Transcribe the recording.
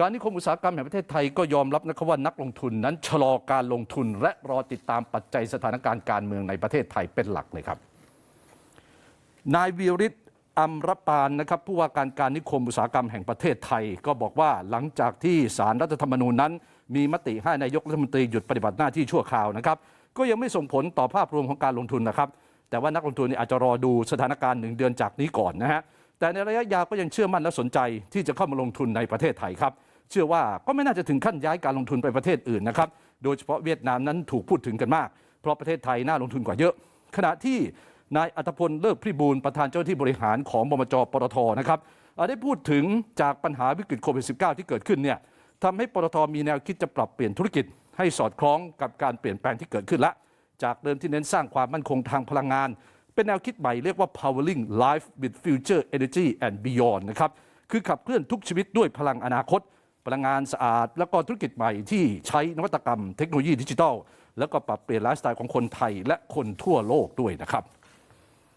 การนิคมอุตสาหกรรมแห่งประเทศไทยก็ยอมรับนะครับว่านักลงทุนนั้นชะลอการลงทุนและรอติดตามปัจจัยสถานการณ์การเมืองในประเทศไทยเป็นหลักเลยครับ นายวีริศอัมรปานนะครับผู้ว่าการการนิคมอุตสาหกรรมแห่งประเทศไทย ก็บอกว่าหลังจากที่สารรัฐธรรมนูญนั้น มีมติให้นายกรัฐมนตรีหยุดปฏิบัติหน้าที่ชั่วคราวนะครับก็ยังไม่ส่งผลต่อภาพรวมของการลงทุนนะครับ แต่ว่านักลงทุนนี่อาจจะรอดูสถานการณ์หนึ่งเดือนจากนี้ก่อนนะฮะแต่ในระยะยาวก็ยังเชื่อมั่นและสนใจที่จะเข้ามาลงทุนในประเทศไทยครับ เชื่อว่าก็ไม่น่าจะถึงขั้นย้ายการลงทุนไปประเทศอื่นนะครับโดยเฉพาะเวียดนามนั้นถูกพูดถึงกันมาก เพราะประเทศไทยน่าลงทุนกว่าเยอะ ขณะที่นายอัตพลเลิศพิบูลประธานเจ้าหน้าที่บริหารของบมจปตทนะครับได้พูดถึงจากปัญหาวิกฤตโควิด -19 ที่เกิดขึ้นเนี่ยทำให้ปตทมีแนวคิดจะปรับเปลี่ยนธุรกิจ ให้สอดคล้องกับการเปลี่ยนแปลงที่เกิดขึ้นละ จากเดิมที่เน้นสร้างความมั่นคงทางพลังงาน เป็นแนวคิดใหม่เรียกว่า powering life with future energy and beyond นะครับคือขับเคลื่อนทุกชีวิตด้วยพลังอนาคต พลังงานสะอาด แล้วก็ธุรกิจใหม่ที่ใช้นวัตกรรมเทคโนโลยีดิจิทัล แล้วก็ปรับเปลี่ยนไลฟ์สไตล์ของคนไทยและคนทั่วโลกด้วยนะครับ